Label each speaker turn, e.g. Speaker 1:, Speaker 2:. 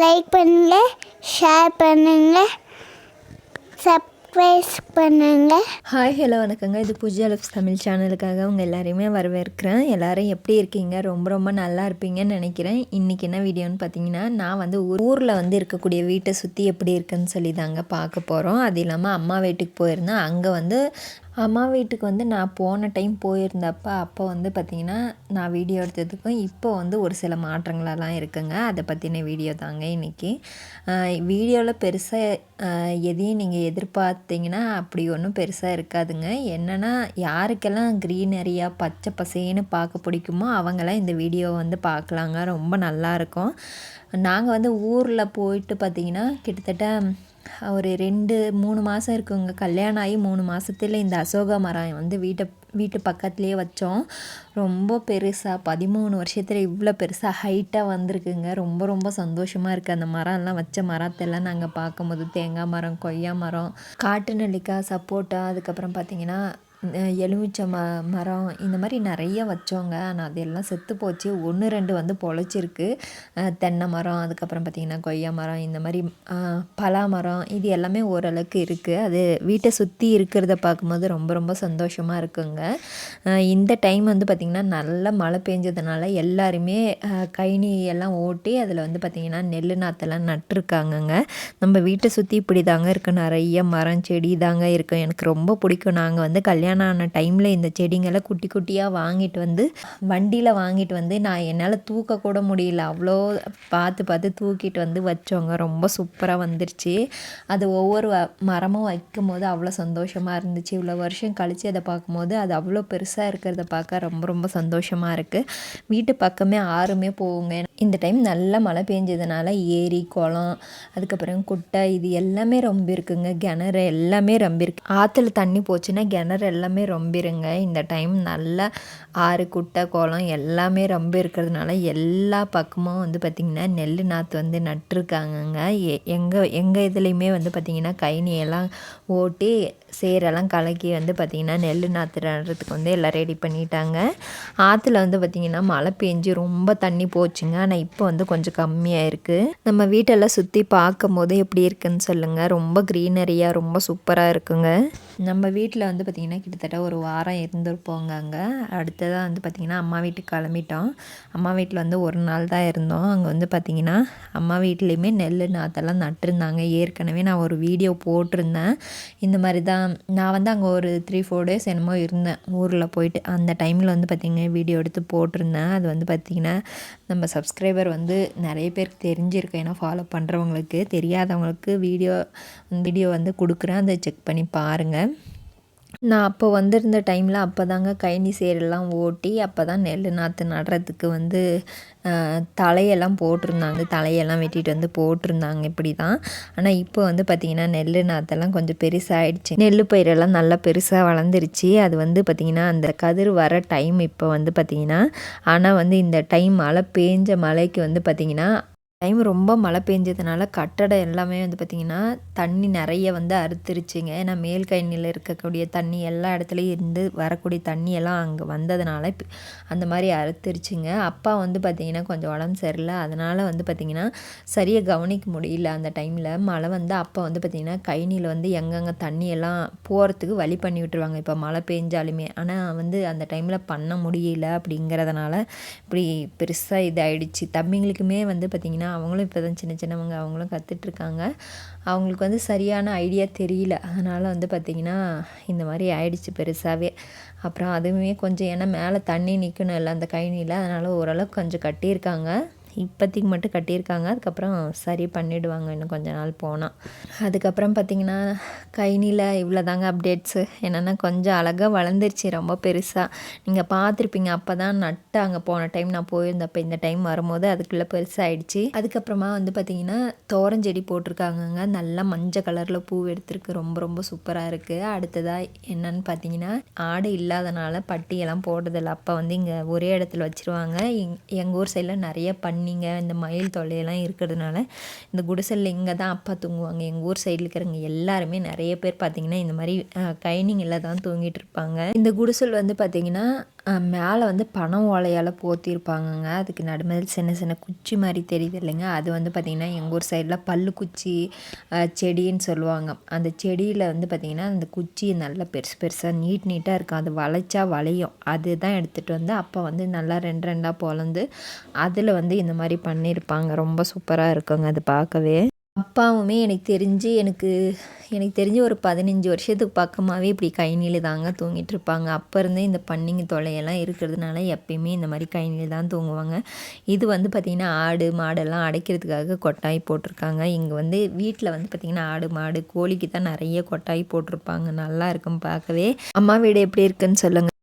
Speaker 1: Like பண்ணுங்கள் share பண்ணுங்கள் சப்ஸ்கிரைஸ் பண்ணுங்கள்
Speaker 2: ஹாய் ஹலோ வணக்கங்க. இது பூஜா லிப்ஸ் தமிழ் சேனலுக்காக அவங்க எல்லாரையுமே வரவேற்கிறேன். எல்லாரும் எப்படி இருக்கீங்க? ரொம்ப ரொம்ப நல்லா இருப்பீங்கன்னு நினைக்கிறேன். இன்றைக்கி என்ன வீடியோன்னு பார்த்தீங்கன்னா நான் வந்து ஊரில் வந்து இருக்கக்கூடிய வீட்டை சுற்றி எப்படி இருக்குன்னு சொல்லி தாங்க பார்க்க போகிறோம் அது இல்லாமல் அம்மா வீட்டுக்கு போயிருந்தேன். அங்கே வந்து அம்மா வீட்டுக்கு வந்து நான் போன டைம் போயிருந்தப்போ அப்போ வந்து பார்த்திங்கன்னா நான் வீடியோ எடுத்ததுக்கும் இப்போ வந்து ஒரு சில மாற்றங்களெல்லாம் இருக்குங்க. அதை பற்றின வீடியோ தாங்க இன்றைக்கி வீடியோவில் பெருசாக எதையும் நீங்கள் எதிர்பார்த்தீங்கன்னா அப்படி ஒன்றும் பெருசாக இருக்காதுங்க. என்னென்னா யாருக்கெல்லாம் க்ரீனரியாக பச்சை பசேன்னு பார்க்க பிடிக்குமோ அவங்களாம் இந்த வீடியோ வந்து பார்க்கலாங்க. ரொம்ப நல்லாயிருக்கும் நாங்கள் வந்து ஊரில் போயிட்டு பார்த்திங்கன்னா கிட்டத்தட்ட ஒரு ரெண்டு மூணு மாதம் இருக்குங்க. கல்யாணம் ஆகி மூணு மாதத்தில் இந்த அசோகா மரம் வந்து வீட்டை வீட்டு பக்கத்துலேயே வச்சோம். ரொம்ப பெருசாக பதிமூணு வருஷத்தில் இவ்வளோ பெருசாக ஹைட்டாக வந்திருக்குங்க. ரொம்ப ரொம்ப சந்தோஷமாக இருக்குது அந்த மரம்லாம் வச்ச மரத்தெல்லாம் நாங்கள் பார்க்கும்போது தேங்காய் மரம் கொய்யா மரம் காட்டு நெல்லிக்காய் சப்போட்டா அதுக்கப்புறம் பார்த்திங்கன்னா எலுமிச்சை ம மரம் இந்த மாதிரி நிறைய வச்சோங்க. ஆனால் அது எல்லாம் செத்து போச்சு. ஒன்று ரெண்டு வந்து பொழைச்சிருக்கு. தென்னை மரம் அதுக்கப்புறம் பார்த்திங்கன்னா கொய்யா மரம் இந்த மாதிரி பலா மரம் இது எல்லாமே ஓரளவுக்கு இருக்குது அது வீட்டை சுற்றி இருக்கிறத பார்க்கும்போது ரொம்ப ரொம்ப சந்தோஷமாக இருக்குங்க. இந்த டைம் வந்து பார்த்திங்கன்னா நல்ல மழை பெஞ்சதுனால எல்லாருமே கைனி எல்லாம் ஓட்டி அதில் வந்து பார்த்திங்கன்னா நெல் நாற்றெல்லாம் நட்டுருக்காங்கங்க. நம்ம வீட்டை சுற்றி இப்படி தாங்க இருக்குது நிறைய மரம் செடி தாங்க இருக்கும் எனக்கு ரொம்ப பிடிக்கும். நாங்கள் வந்து கல்யாணம் கல்யாணம் ஆன டைமில் இந்த செடிங்களை குட்டி குட்டியாக வாங்கிட்டு வந்து வண்டியில் வாங்கிட்டு வந்து நான் என்னால் தூக்கக்கூட முடியல. அவ்வளோ பார்த்து பார்த்து தூக்கிட்டு வந்து வச்சோங்க. ரொம்ப சூப்பராக வந்துருச்சு. அது ஒவ்வொரு மரமும் வைக்கும் போது அவ்வளோ சந்தோஷமாக இருந்துச்சு. இவ்வளோ வருஷம் கழித்து அதை பார்க்கும்போது அது அவ்வளோ பெருசாக இருக்கிறத பார்க்க ரொம்ப ரொம்ப சந்தோஷமாக இருக்குது வீட்டு பக்கமே ஆறுமே போகுங்க. இந்த டைம் நல்ல மழை பெஞ்சதுனால ஏரி குளம் அதுக்கப்புறம் குட்டை இது எல்லாமே ரொம்ப இருக்குங்க. கிணறு எல்லாமே ரொம்ப இருக்கு. ஆற்றுல தண்ணி போச்சுன்னா கிணறு எல்லாமே ரொம்பிருங்க. இந்த டைம் நல்ல ஆறு குட்டை கோலம் எல்லாமே ரொம்ப இருக்கிறதுனால எல்லா பக்கமும் வந்து பார்த்திங்கன்னா நெல் நாற்று வந்து நட்டுருக்காங்கங்க. எங்கள் எங்கள் இதுலேயுமே வந்து பார்த்திங்கன்னா கைனியெல்லாம் ஓட்டி சேரெல்லாம் கலக்கி வந்து பார்த்திங்கன்னா நெல் நாற்று நடுறதுக்கு வந்து எல்லாம் ரெடி பண்ணிட்டாங்க. ஆற்றுல வந்து பார்த்திங்கன்னா மழை பெஞ்சு ரொம்ப தண்ணி போச்சுங்க. ஆனால் இப்போ வந்து கொஞ்சம் கம்மியாக இருக்குது நம்ம வீட்டெல்லாம் சுற்றி பார்க்கும்போது எப்படி இருக்குன்னு சொல்லுங்கள் ரொம்ப க்ரீனரியாக ரொம்ப சூப்பராக இருக்குங்க. நம்ம வீட்டில் வந்து பார்த்திங்கன்னா கிட்டத்தட்ட ஒரு வாரம் இருந்திருப்போங்க அங்கே. அடுத்ததாக வந்து பார்த்திங்கன்னா அம்மா வீட்டுக்கு கிளம்பிட்டோம். அம்மா வீட்டில் வந்து ஒரு நாள் தான் இருந்தோம். அங்கே வந்து பார்த்திங்கன்னா அம்மா வீட்லேயுமே நெல் நாற்றெல்லாம் நட்டுருந்தாங்க. ஏற்கனவே நான் ஒரு வீடியோ போட்டிருந்தேன். இந்த மாதிரி தான் நான் வந்து அங்கே ஒரு த்ரீ ஃபோர் டேஸ் என்னமோ இருந்தேன் ஊரில் போயிட்டு. அந்த டைமில் வந்து பார்த்திங்கன்னா வீடியோ எடுத்து போட்டிருந்தேன். அது வந்து பார்த்திங்கன்னா நம்ம சப்ஸ்கிரைபர் வந்து நிறைய பேருக்கு தெரிஞ்சிருக்கு ஏன்னா ஃபாலோ பண்ணுறவங்களுக்கு தெரியாதவங்களுக்கு வீடியோ வீடியோ வந்து கொடுக்குறேன். அதை செக் பண்ணி பாருங்கள் நான் அப்போ வந்திருந்த டைமில் அப்போ தாங்க கயனி சேரெல்லாம் ஓட்டி அப்போ தான் நெல் நாற்று நடுறதுக்கு வந்து தலையெல்லாம் போட்டிருந்தாங்க. தலையெல்லாம் வெட்டிட்டு வந்து போட்டிருந்தாங்க இப்படி தான் ஆனால் இப்போ வந்து பார்த்திங்கன்னா நெல் நாற்றெல்லாம் கொஞ்சம் பெருசாகிடுச்சு நெல் பயிரெல்லாம் நல்லா பெருசாக வளர்ந்துருச்சு. அது வந்து பார்த்திங்கன்னா அந்த கதிர் வர டைம் இப்போ வந்து பார்த்திங்கன்னா ஆனால் வந்து இந்த டைம் மழை பேஞ்ச மழைக்கு வந்து பார்த்திங்கன்னா டைம் ரொம்ப மழை பெஞ்சதுனால கட்டடம் எல்லாமே வந்து பார்த்திங்கன்னா தண்ணி நிறைய வந்து அறுத்துருச்சுங்க. ஏன்னா மேல் கழனியில் இருக்கக்கூடிய தண்ணி எல்லா இடத்துலையும் இருந்து வரக்கூடிய தண்ணியெல்லாம் அங்கே வந்ததுனால அந்த மாதிரி அறுத்துருச்சுங்க. அப்பா வந்து பார்த்திங்கன்னா கொஞ்சம் உடம்பு சரியில்லை. அதனால் வந்து பார்த்திங்கன்னா சரியாக கவனிக்க முடியல அந்த டைமில். மழை வந்து அப்போ வந்து பார்த்திங்கன்னா கைனியில் வந்து எங்கெங்கே தண்ணியெல்லாம் போகிறதுக்கு வழி பண்ணி விட்டுருவாங்க. இப்போ மழை பெஞ்சாலுமே. ஆனால் வந்து அந்த டைமில் பண்ண முடியல அப்படிங்கிறதுனால இப்படி பெருசாக இதாகிடுச்சு தம்பிங்களுக்குமே வந்து பார்த்திங்கன்னா அவங்களும் இப்போ தான் சின்ன சின்னவங்க அவங்களும் கற்றுட்ருக்காங்க அவங்களுக்கு வந்து சரியான ஐடியா தெரியல. அதனால் வந்து பார்த்திங்கன்னா இந்த மாதிரி ஆயிடுச்சு பெருசாகவே அப்புறம் அதுவுமே கொஞ்சம் ஏன்னா மேலே தண்ணி நிற்கணும் இல்லை அந்த கழனியில் அதனால் ஓரளவுக்கு கொஞ்சம் கட்டியிருக்காங்க. இப்போதைக்கு மட்டும் கட்டியிருக்காங்க. அதுக்கப்புறம் சரி பண்ணிவிடுவாங்க இன்னும் கொஞ்ச நாள் போனால் அதுக்கப்புறம் பார்த்திங்கன்னா கைனியில் இவ்வளோ தாங்க அப்டேட்ஸு என்னென்னா கொஞ்சம் அழகாக வளர்ந்துருச்சு. ரொம்ப பெருசாக நீங்கள் பார்த்துருப்பீங்க அப்போ தான் நட்டு அங்கே போன டைம் நான் போயிருந்தப்போ இந்த டைம் வரும்போது அதுக்குள்ளே பெருசாகிடுச்சு அதுக்கப்புறமா வந்து பார்த்திங்கன்னா தோரஞ்செடி போட்டிருக்காங்கங்க. நல்லா மஞ்சள் கலரில் பூ எடுத்துருக்கு. ரொம்ப ரொம்ப சூப்பராக இருக்குது அடுத்ததாக என்னன்னு பார்த்தீங்கன்னா ஆடு இல்லாதனால பட்டியெல்லாம் போடுறதில்ல அப்போ வந்து இங்கே ஒரே இடத்துல வச்சுருவாங்க. எங் எங்கள் ஊர் சைடில் நிறைய பண்ணி பண்ணிங்க இந்த மயில் தொல்லையெல்லாம் இருக்கிறதுனால இந்த குடிசல்ல இங்கே தான் அப்பா தூங்குவாங்க. எங்கள் ஊர் சைடில் இருக்கிறவங்க எல்லாருமே நிறைய பேர் பார்த்திங்கன்னா இந்த மாதிரி கைனிங்கில் தான் தூங்கிட்டு இருப்பாங்க. இந்த குடிசல் வந்து பார்த்திங்கன்னா மேலே வந்து பனை ஓலையால் போத்திருப்பாங்கங்க. அதுக்கு நடுமதில் சின்ன சின்ன குச்சி மாதிரி தெரியுது இல்லைங்க? அது வந்து பார்த்திங்கன்னா எங்கள் ஊர் சைடில் பல்லு குச்சி செடின்னு சொல்லுவாங்க. அந்த செடியில் வந்து பார்த்திங்கன்னா அந்த குச்சி நல்லா பெருசு பெருசாக நீட் நீட்டாக இருக்கும். அது வளைச்சா வளையும். அதுதான் எடுத்துகிட்டு வந்து அப்போ வந்து நல்லா ரெண்டு ரெண்டாக பொழந்து அதில் வந்து இந்த மாதிரி பண்ணியிருப்பாங்க ரொம்ப சூப்பராக இருக்குங்க அது பார்க்கவே அப்பாவுமே எனக்கு தெரிஞ்சு எனக்கு எனக்கு தெரிஞ்சு ஒரு பதினஞ்சு வருஷத்துக்கு பக்கமாகவே இப்படி கை தாங்க தூங்கிட்டு இருப்பாங்க. அப்போ இருந்தே இந்த பன்னிங்க தொலையெல்லாம் இருக்கிறதுனால எப்பயுமே இந்த மாதிரி கை தான் தூங்குவாங்க. இது வந்து பார்த்திங்கன்னா ஆடு மாடெல்லாம் அடைக்கிறதுக்காக கொட்டாய் போட்டிருக்காங்க. இங்கே வந்து வீட்டில் வந்து பார்த்திங்கன்னா ஆடு மாடு கோழிக்கு தான் நிறைய கொட்டாய் போட்டிருப்பாங்க. நல்லா இருக்கும் பார்க்கவே. அம்மா வீடு எப்படி இருக்குன்னு சொல்லுங்கள்